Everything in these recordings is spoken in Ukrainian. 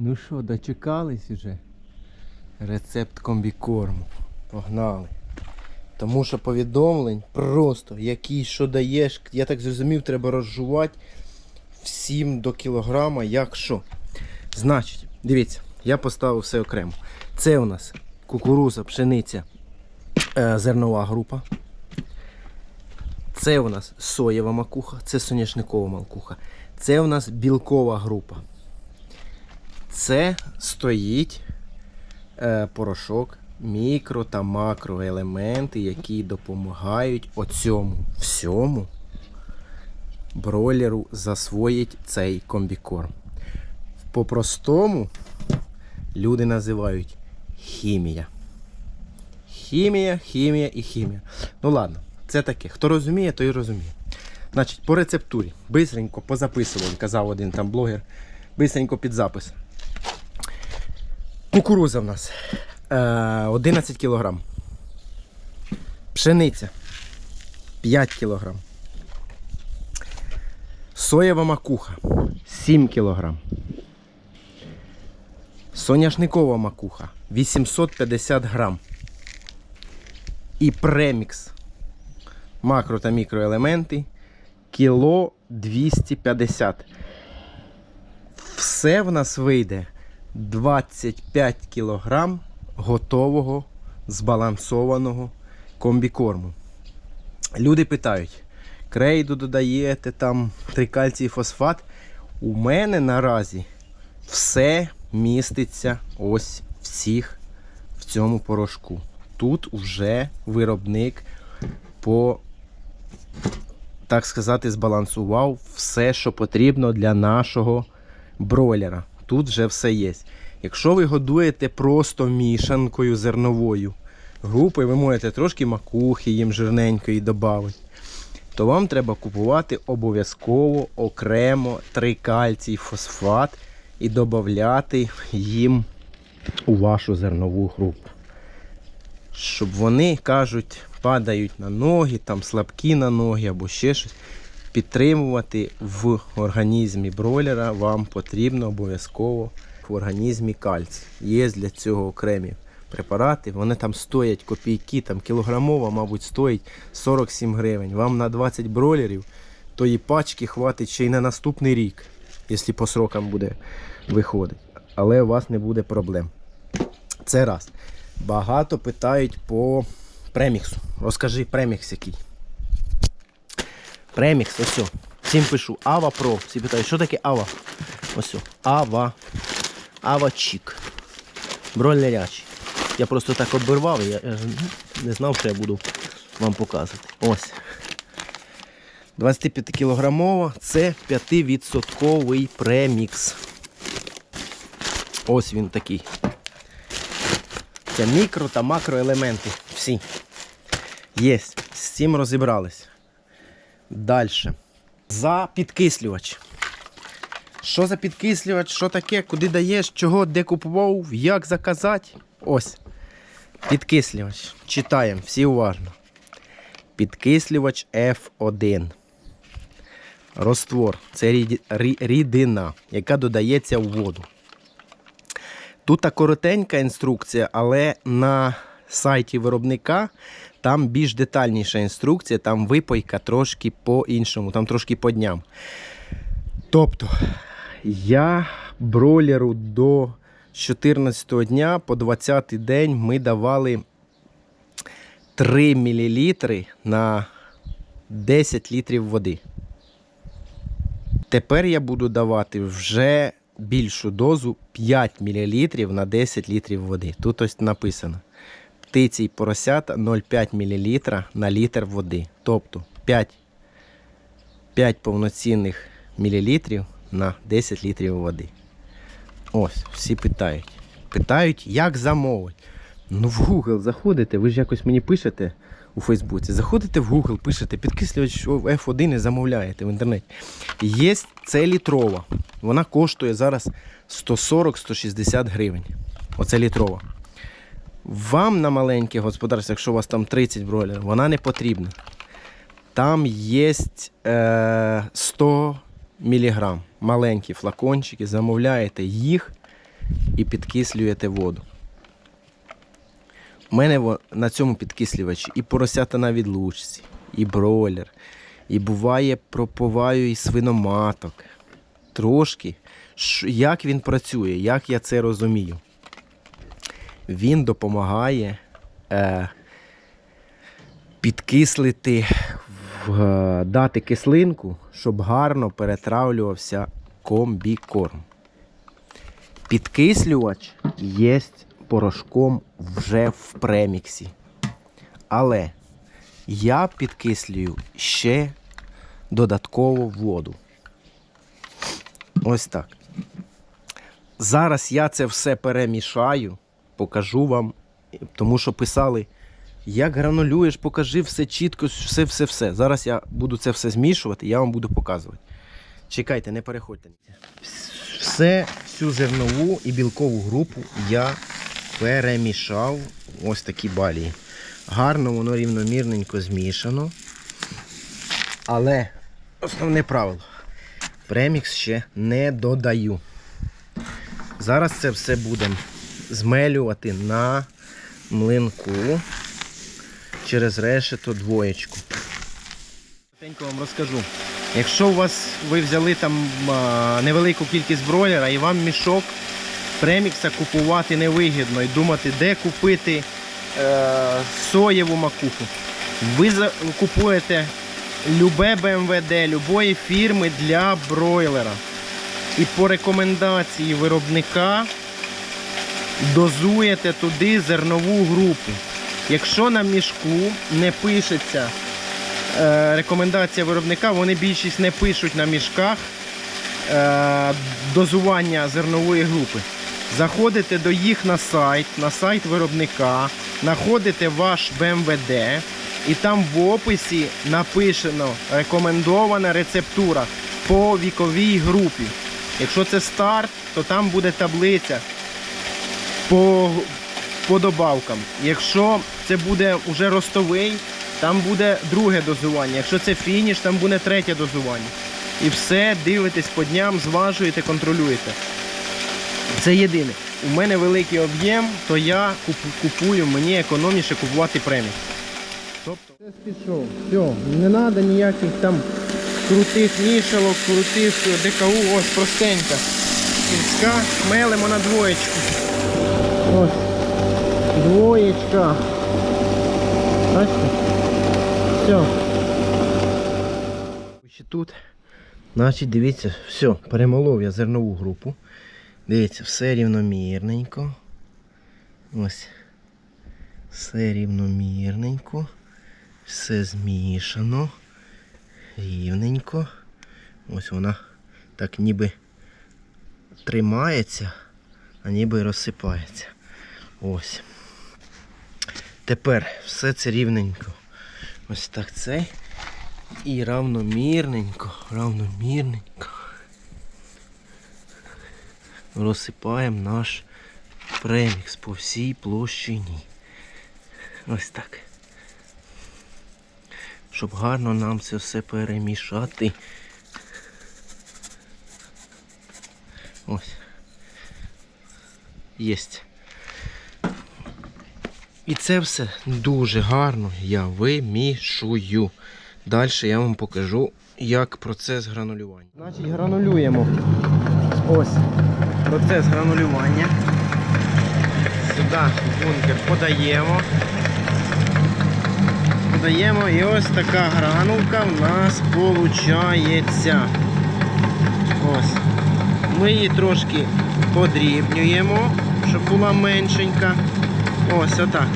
Ну що, дочекались уже? Рецепт комбікорму. Погнали. Тому що повідомлень просто, який що даєш, я так зрозумів, треба розжувати всім до кілограма, як що. Значить, дивіться, я поставив все окремо. Це у нас кукуруза, пшениця, е, зернова група. Це у нас соєва макуха, це соняшникова макуха. Це у нас білкова група. Це стоїть е, порошок, мікро та макроелементи, які допомагають оцьому всьому бройлеру засвоїть цей комбікорм. По-простому люди називають хімія. Хімія, хімія і хімія. Ну ладно, це таке. Хто розуміє, той розуміє. Значить, по рецептурі. Бистренько позаписували, казав один там блогер. Бистренько під запис. Кукуруза в нас е, 11 кг. Пшениця 5 кг. Соєва макуха 7 кг. Соняшникова макуха 850 грам. І премікс. Макро та мікроелементи кіло 250. Все в нас вийде 25 кілограм готового збалансованого комбікорму. Люди питають, крейду додаєте, там трикальцій фосфат. У мене наразі все міститься ось всіх в цьому порошку. Тут вже виробник по, так сказати, збалансував все, що потрібно для нашого бройлера. Тут вже все є. Якщо ви годуєте просто мішанкою зерновою групою, ви можете трошки макухи їм жирненької додати, то вам треба купувати обов'язково окремо трикальцій фосфат і додати їм у вашу зернову групу. Щоб вони кажуть, падають на ноги, там слабкі на ноги або ще щось. Підтримувати в організмі бройлера вам потрібно обов'язково в організмі кальцій. Є для цього окремі препарати. Вони там стоять копійки, там кілограмова, мабуть, стоїть 47 гривень. Вам на 20 бройлерів тої пачки хватить ще й на наступний рік, якщо по срокам буде виходити. Але у вас не буде проблем. Це раз. Багато питають по преміксу. Розкажи премікс який. Премікс, ось. Всім пишу Ава Про. Всі питають, що таке Ава? Ось. Ава. Ава Чік. Бройлерячий. Я просто так обірвав, я, не знав, що я буду вам показувати. Ось. 25 кілограмова, це 5% премікс. Ось він такий. Це мікро та макроелементи. Всі. Є. З цим розібрались. Далі. За підкислювач. Що за підкислювач? Що таке? Куди даєш? Чого, де купував? Як заказати? Ось. Підкислювач. Читаємо, всі уважно. Підкислювач F1. Роствор. Це рідина, яка додається в воду. Тут коротенька інструкція, але на сайті виробника там більш детальніша інструкція, там випойка трошки по-іншому, там трошки по дням. Тобто, я бройлеру до 14 дня по 20 день ми давали 3 мл на 10 літрів води. Tепер я буду давати вже більшу дозу 5 мл на 10 літрів води. Тут ось написано. Птиці й поросята 0,5 мл на літр води. Тобто 5, 5 повноцінних мілілітрів на 10 літрів води. Ось, всі питають. Питають, як замовити. Ну, в Google заходите, ви ж якось мені пишете у Фейсбуці. Заходите в Google, пишете, підкислювач F1 і замовляєте в інтернеті. Є це літрова. Вона коштує зараз 140-160 гривень. Оце літрова. Вам на маленьке господарство, якщо у вас там 30 бройлерів, вона не потрібна. Там є е, 100 мг маленькі флакончики, замовляєте їх і підкислюєте воду. У мене на цьому підкислювачі і поросята на відлучці, і бройлер, і буває проповаю і свиноматок. Трошки. Як він працює, як я це розумію. Він допомагає е, підкислити, в, е, дати кислинку, щоб гарно перетравлювався комбікорм. Підкислювач є порошком вже в преміксі. Але я підкислюю ще додатково воду. Ось так. Зараз я це все перемішаю, покажу вам, тому що писали, як гранулюєш, покажи все чітко, все, все, все. Зараз я буду це все змішувати, я вам буду показувати. Чекайте, не переходьте. Все, всю зернову і білкову групу я перемішав ось такі балії. Гарно воно рівномірненько змішано. Але основне правило. Премікс ще не додаю. Зараз це все будемо змелювати на млинку через решето двоєчку. Коротенько вам розкажу. Якщо у вас ви взяли там невелику кількість бройлера і вам мішок премікса купувати невигідно і думати, де купити е, соєву макуху. Ви купуєте любе БМВД, любої фірми для бройлера. І по рекомендації виробника дозуєте туди зернову групу. Якщо на мішку не пишеться е, рекомендація виробника, вони більшість не пишуть на мішках е, дозування зернової групи. Заходите до їх на сайт, на сайт виробника, знаходите ваш БМВД, і там в описі написано рекомендована рецептура по віковій групі. Якщо це старт, то там буде таблиця по, по добавкам. Якщо це буде вже ростовий, там буде друге дозування. Якщо це фініш, там буде третє дозування. І все дивитесь по дням, зважуєте, контролюєте. Це єдине. У мене великий об'єм, то я купую, мені економніше купувати премію. Тобто все пішов. Все, не треба ніяких там крутих мішалок, крутих ДКУ, ось простенька. Кільська, мелимо на двоєчку. Ось. Двоєчка. Бачите? Все. Тут. Значить, дивіться, все, перемолов я зернову групу. Дивіться, все рівномірненько. Ось. Все рівномірненько. Все змішано. Рівненько. Ось вона так ніби тримається, а ніби розсипається. Ось. Тепер все це рівненько. Ось так це. І равномірненько, равномірненько розсипаємо наш премікс по всій площині. Ось так. Щоб гарно нам це все перемішати. Ось. Єсть. І це все дуже гарно я вимішую. Далі я вам покажу, як процес гранулювання. Значить, гранулюємо. Ось процес гранулювання. Сюди бункер подаємо. Подаємо і ось така гранулка в нас виходить. Ось. Ми її трошки подрібнюємо, щоб була меншенька. Ось отак.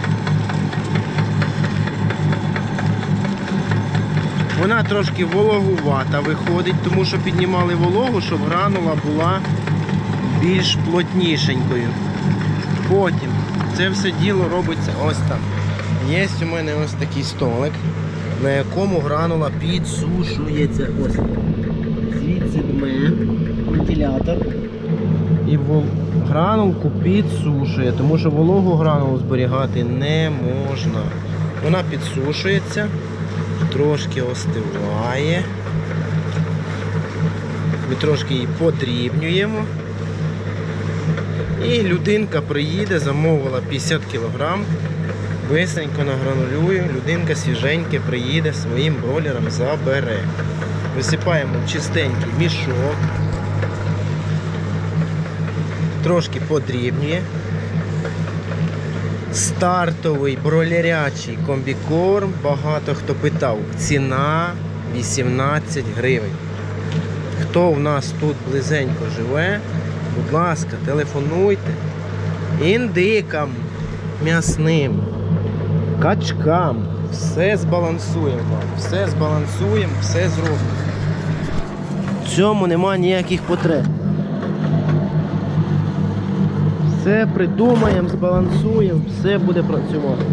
Вона трошки вологувата виходить, тому що піднімали вологу, щоб гранула була більш плотнішенькою. Потім це все діло робиться ось так. Є у мене ось такий столик, на якому гранула підсушується. Ось. Звідси дме вентилятор. І гранулку підсушує, тому що вологу гранулу зберігати не можна. Вона підсушується, трошки остиває. Ми трошки її подрібнюємо. І людинка приїде, замовила 50 кг. Бистренько награнулюю, людинка свіженьке приїде своїм бройлером забере. Висипаємо чистенький мішок. Трошки подрібнює. Стартовий бройлерячий комбікорм. Багато хто питав. Ціна 18 гривень. Хто в нас тут близенько живе, будь ласка, телефонуйте. Індикам м'ясним, качкам. Все збалансуємо все збалансуємо, все зробимо. В цьому нема ніяких потреб. Все придумаємо, збалансуємо, все буде працювати.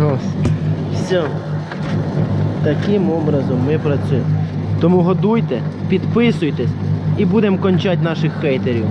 Ось. Все. Таким образом ми працюємо. Тому годуйте, підписуйтесь і будемо кончати наших хейтерів.